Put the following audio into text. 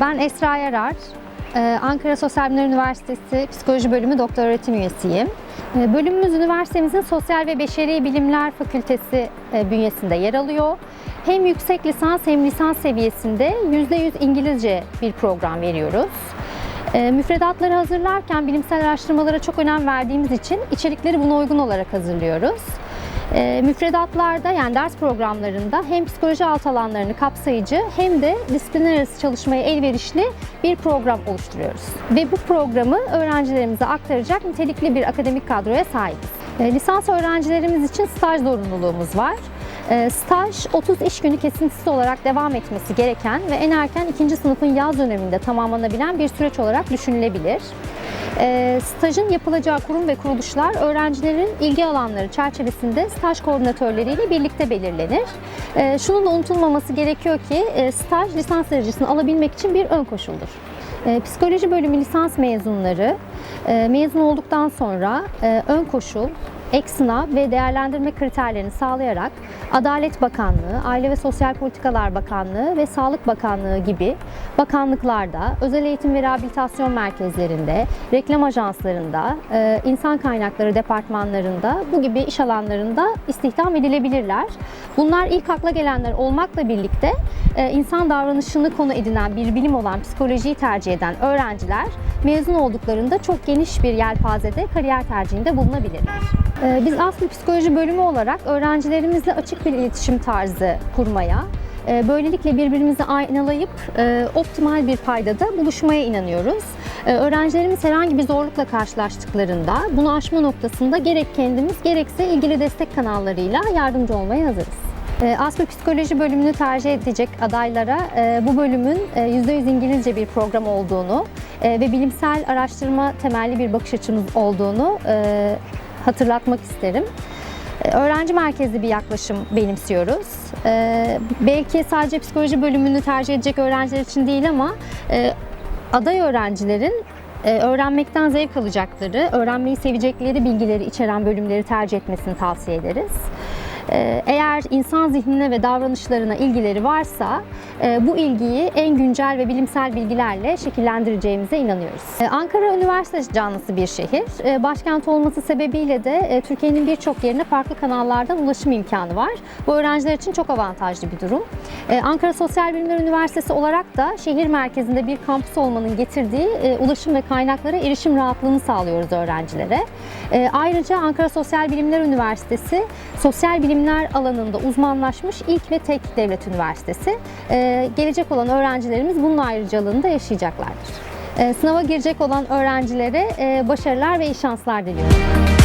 Ben Esra Yarar. Ee, Ankara Sosyal Bilimler Üniversitesi Psikoloji Bölümü Doktor Öğretim Üyesiyim. Ee, Bölümümüz üniversitemizin Sosyal ve Beşeri Bilimler Fakültesi e, bünyesinde yer alıyor. Hem yüksek lisans hem lisans seviyesinde %100 İngilizce bir program veriyoruz. Ee, Müfredatları hazırlarken bilimsel araştırmalara çok önem verdiğimiz için içerikleri buna uygun olarak hazırlıyoruz. E, müfredatlarda yani ders programlarında hem psikoloji alt alanlarını kapsayıcı hem de disiplinler arası çalışmaya elverişli bir program oluşturuyoruz. Ve bu programı öğrencilerimize aktaracak nitelikli bir akademik kadroya sahibiz. E, lisans öğrencilerimiz için staj zorunluluğumuz var. E, Staj 30 iş günü kesintisiz olarak devam etmesi gereken ve en erken ikinci sınıfın yaz döneminde tamamlanabilen bir süreç olarak düşünülebilir. E, stajın yapılacağı kurum ve kuruluşlar öğrencilerin ilgi alanları çerçevesinde staj koordinatörleriyle birlikte belirlenir. E, şunun da unutulmaması gerekiyor ki e, staj lisans derecesini alabilmek için bir ön koşuldur. E, psikoloji bölümü lisans mezunları e, mezun olduktan sonra e, ön koşul, ek sınav ve değerlendirme kriterlerini sağlayarak Adalet Bakanlığı, Aile ve Sosyal Politikalar Bakanlığı ve Sağlık Bakanlığı gibi bakanlıklarda, özel eğitim ve rehabilitasyon merkezlerinde, reklam ajanslarında, e, insan kaynakları departmanlarında bu gibi iş alanlarında istihdam edilebilirler. Bunlar ilk akla gelenler olmakla birlikte e, insan davranışını konu edinen bir bilim olan psikolojiyi tercih eden öğrenciler mezun olduklarında çok geniş bir yelpazede kariyer tercihinde bulunabilirler. E, Biz Aslı Psikoloji bölümü olarak öğrencilerimizle açık bir iletişim tarzı kurmaya, e, böylelikle birbirimizi aynalayıp e, optimal bir paydada buluşmaya inanıyoruz. E, Öğrencilerimiz herhangi bir zorlukla karşılaştıklarında bunu aşma noktasında gerek kendimiz gerekse ilgili destek kanallarıyla yardımcı olmaya hazırız. E, Aslı Psikoloji bölümünü tercih edecek adaylara e, bu bölümün e, %100 İngilizce bir program olduğunu e, ve bilimsel araştırma temelli bir bakış açımız olduğunu e, hatırlatmak isterim. E, Öğrenci merkezli bir yaklaşım benimsiyoruz. E, belki sadece psikoloji bölümünü tercih edecek öğrenciler için değil ama e, aday öğrencilerin e, öğrenmekten zevk alacakları, öğrenmeyi sevecekleri bilgileri içeren bölümleri tercih etmesini tavsiye ederiz. E, Eğer insan zihnine ve davranışlarına ilgileri varsa e, bu ilgiyi en güncel ve bilimsel bilgilerle şekillendireceğimize inanıyoruz. E, Ankara üniversite canlısı bir şehir. E, Başkent olması sebebiyle de e, Türkiye'nin birçok yerine farklı kanallardan ulaşım imkanı var. Bu öğrenciler için çok avantajlı bir durum. Ankara Sosyal Bilimler Üniversitesi olarak da şehir merkezinde bir kampüs olmanın getirdiği e, ulaşım ve kaynaklara erişim rahatlığını sağlıyoruz öğrencilere. E, Ayrıca Ankara Sosyal Bilimler Üniversitesi sosyal bilimler alanında uzmanlaşmış ilk ve tek devlet üniversitesi. E, Gelecek olan öğrencilerimiz bunun ayrıcalığını da yaşayacaklardır. E, Sınava girecek olan öğrencilere e, başarılar ve iyi şanslar diliyorum.